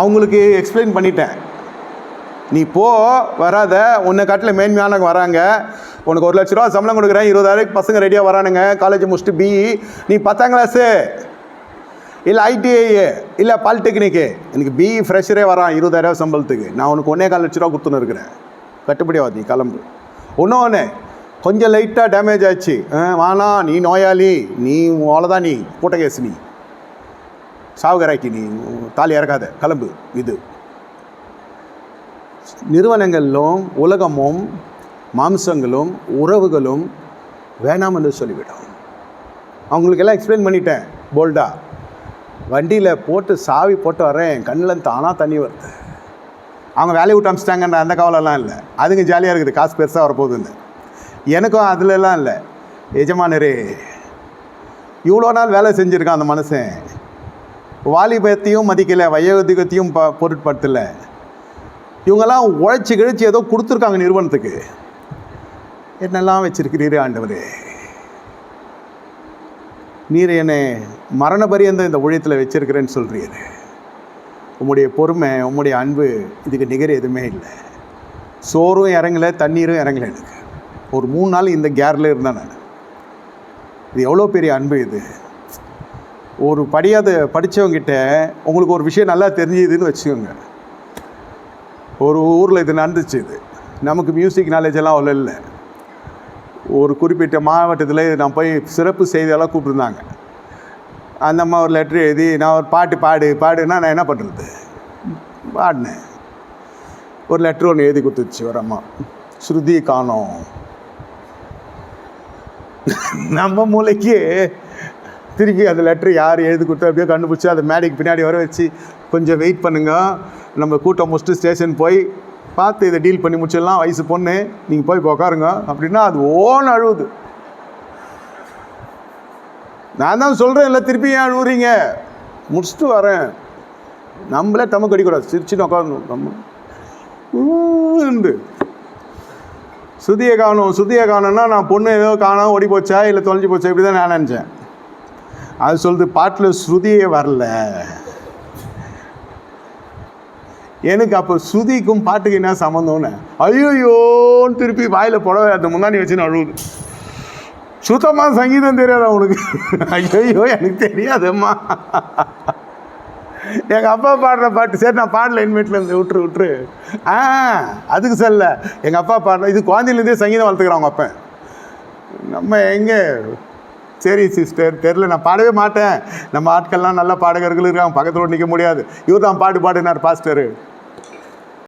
அவங்களுக்கு எக்ஸ்பிளைன் பண்ணிட்டேன். நீ போ வராத. உன்னை காட்டில் மேன்மையானவங்க வராங்க. உனக்கு ஒரு லட்ச ரூபா சம்பளம் கொடுக்குறேன். இருபதாயிரம் பசங்க ரெடியாக வரானுங்க. காலேஜ் முடிச்சுட்டு பிஇ நீ பத்தாம் கிளாஸு இல்லை ஐடிஐ இல்லை பாலிடெக்னிக்கு எனக்கு பிஇ ஃப்ரெஷரே வரான். இருபதாயிரம் சம்பளத்துக்கு. நான் உனக்கு ஒன்றே கால் லட்ச ரூபா கொடுத்துன்னு இருக்கிறேன். கட்டுப்படி ஆகாது நீ கிளம்பு. இன்னொன்று கொஞ்சம் லைட்டாக டேமேஜ் ஆச்சு. ஆ, நீ நோயாளி. நீ அவ்வளோதான் நீ. கூட்ட கேஸ் நீ. சாவுகராக்கி நீ தாலி இறக்காத கிளம்பு. இது. நிறுவனங்களிலும் உலகமும் மாம்சங்களும் உறவுகளும் வேணாம் என்று சொல்லிவிடும் அவங்களுக்கெல்லாம் எக்ஸ்பிளைன் பண்ணிட்டேன் போல்டா வண்டியில் போட்டு சாவி போட்டு வரேன் கண்ணில் தானாக தண்ணி வருது. அவங்க வேலையை விட்டு அமிச்சிட்டாங்கன்ற அந்த கவலைலாம் இல்லை. அதுங்க ஜாலியாக இருக்குது காசு பெருசாக வரப்போகுதுன்னு. எனக்கும் அதுலலாம் இல்லை. எஜமானரே இவ்வளோ நாள் வேலை செஞ்சுருக்கான் அந்த மனுஷன். வாலிபத்தையும் மதிக்கலை வயோதிகத்தையும் ப பொருட்படுத்தலை. இவங்கெல்லாம் உழைச்சி கிழிச்சி ஏதோ கொடுத்துருக்காங்க நிறுவனத்துக்கு. என்னெல்லாம் வச்சிருக்கிறீரே ஆண்டவரே? நீர் என்னை மரண பரியந்த இந்த ஊழியத்தில் வச்சிருக்கிறேன்னு சொல்கிறீர் உம்முடைய பொறுமை உம்முடைய அன்பு இதுக்கு நிகர் எதுவுமே இல்லை. சோறும் இறங்கல தண்ணீரும் இறங்கல எனக்கு. ஒரு மூணு நாள் இந்த கேரில் இருந்தேன் நான். இது எவ்வளோ பெரிய அன்பு இது. ஒரு படியாத படித்தவங்கிட்ட உங்களுக்கு ஒரு விஷயம் நல்லா தெரிஞ்சுதுன்னு வச்சுக்கோங்க. ஒரு ஊரில் இது நடந்துச்சு இது. நமக்கு மியூசிக் நாலேஜ் எல்லாம் அவ்வளோ இல்லை. ஒரு குறிப்பிட்ட மாவட்டத்தில் நான் போய் சிறப்பு செய்தியெல்லாம் கூப்பிட்டுருந்தாங்க. அந்த அம்மா ஒரு லெட்ரு எழுதி நான் ஒரு பாட்டு பாடு பாடுன்னா நான் என்ன பண்ணுறது பாடினேன். ஒரு லெட்ரு ஒன்று எழுதி கொடுத்துச்சு ஒரு அம்மா. ஸ்ருதி காணோம். நம்ம மூளைக்கு திருப்பி அந்த லெட்ரு யார் எழுதி கொடுத்தா அப்படியே கண்டுபிடிச்சி அதை மேடைக்கு பின்னாடி வர வச்சு கொஞ்சம் வெயிட் பண்ணுங்கள் நம்ம கூட்டம் முடிச்சுட்டு ஸ்டேஷன் போய் பார்த்து இதை டீல் பண்ணி முடிச்சிடலாம். வயசு பொண்ணு நீங்கள் போய் உக்காருங்க. உட்காருங்க அப்படின்னா அது ஓன் அழுவுது. நான் தான் சொல்கிறேன் இல்லை திருப்பி ஏன் அழுவுறீங்க? முடிச்சுட்டு வரேன். நம்மளே தமக்கு அடிக்கூடாது. சிரிச்சுன்னு உட்காரணும் நம்ம ஊண்டு சுதியை காணும் சுதியை காணும்னா நான் பொண்ணு ஏதோ காணோம் ஓடி போச்சா இல்லை தொலைஞ்சு போச்சா இப்படி தான் நான் நினச்சேன். அது சொல்லுது பாட்டில் ஸ்ருதியே வரல. எனக்கு அப்போ ஸ்ருதிக்கும் பாட்டுக்கு என்ன சம்மந்தம்னு ஐயோயோன்னு திருப்பி வாயில் புடவை அந்த முன்னாடி வச்சு அழுகுது சுத்தமாக சங்கீதம் தெரியாதா உனக்கு? ஐயோ எனக்கு தெரியாதம்மா. எங்கள் அப்பா பாடுற பாட்டு சரி நான் பாடல இன்மேட்டில் இருந்து விட்டுரு விட்டுரு. ஆ அதுக்கு சரில எங்கள் அப்பா பாடுற இது குழந்தையிலேருந்தே சங்கீதம் வளர்த்துக்கிறான் அவங்க அப்பன். நம்ம எங்கே? சரி சிஸ்டர் தெரில நான் பாடவே மாட்டேன். நம்ம ஆட்கள்லாம் நல்ல பாடகர்கள் இருக்காங்க. பக்கத்தில் நிற்க முடியாது. இவர் தான் பாட்டு பாடினார் பாஸ்டரு.